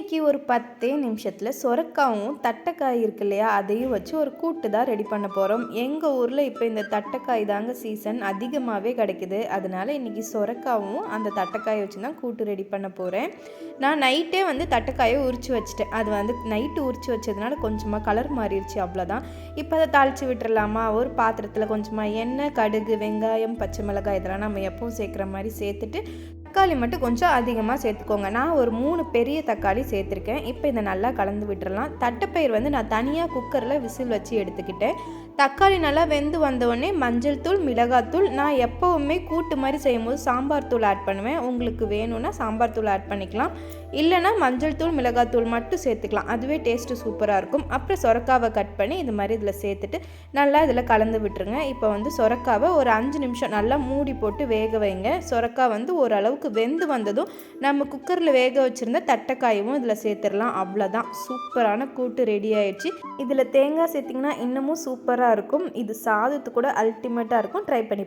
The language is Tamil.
இன்றைக்கி ஒரு பத்தே நிமிஷத்தில் சொரக்காவும் தட்டைக்காய் இருக்கு இல்லையா அதையும் வச்சு ஒரு கூட்டு தான் ரெடி பண்ண போகிறோம் எங்கள் ஊரில் இப்போ இந்த தட்டைக்காய் தாங்க சீசன் அதிகமாகவே கிடைக்குது. அதனால் இன்றைக்கி சொரக்காவும் அந்த தட்டைக்காயை வச்சு தான் கூட்டு ரெடி பண்ண போகிறேன் நான் நைட்டே வந்து தட்டைக்காயை உரித்து வச்சுட்டேன். அது வந்து நைட்டு உரித்து வச்சதுனால கொஞ்சமாக கலர் மாறிடுச்சு அவ்வளோதான் இப்போ அதை தாளித்து விட்டுறலாமா? ஒரு பாத்திரத்தில் கொஞ்சமாக எண்ணெய் கடுகு வெங்காயம் பச்சை மிளகாய் இதெல்லாம் நம்ம எப்பவும் சேர்க்குற மாதிரி சேர்த்துட்டு தக்காளி மட்டும் கொஞ்சம் அதிகமாக சேர்த்துக்கோங்க. நான் ஒரு மூணு பெரிய தக்காளி சேர்த்துருக்கேன். இப்போ இதை நல்லா கலந்து விட்டுறலாம். தட்டைப்பயிர் வந்து நான் தனியாக குக்கரில் விசில் வச்சு எடுத்துக்கிட்டேன். தக்காளி நல்லா வெந்து வந்தோடனே மஞ்சள் தூள் மிளகாத்தூள் நான் எப்போவுமே கூட்டு மாதிரி செய்யும்போது சாம்பார் தூள் ஆட் பண்ணுவேன். உங்களுக்கு வேணும்னா சாம்பார் தூள் ஆட் பண்ணிக்கலாம். இல்லைனா மஞ்சள் தூள் மிளகாத்தூள் மட்டும் சேர்த்துக்கலாம். அதுவே டேஸ்ட்டு சூப்பராக இருக்கும். அப்புறம் சொரக்காவை கட் பண்ணி இது மாதிரி இதில் சேர்த்துட்டு நல்லா இதில் கலந்து விட்டுருங்க. இப்போ வந்து சொரக்காவை ஒரு அஞ்சு நிமிஷம் நல்லா மூடி போட்டு வேக வைங்க. சொரக்கா வந்து ஓரளவு அளவுக்கு வெந்து வந்ததும் நம்ம குக்கரில் வேக வச்சுருந்த தட்டைக்காயும் இதில் சேர்த்துடலாம். அவ்வளோதான் சூப்பரான கூட்டு ரெடி ஆயிடுச்சு. இதில் தேங்காய் சேர்த்திங்கன்னா இன்னமும் சூப்பராக இருக்கும். இது சாதத்து கூட அல்டிமேட்டாக இருக்கும். ட்ரை பண்ணி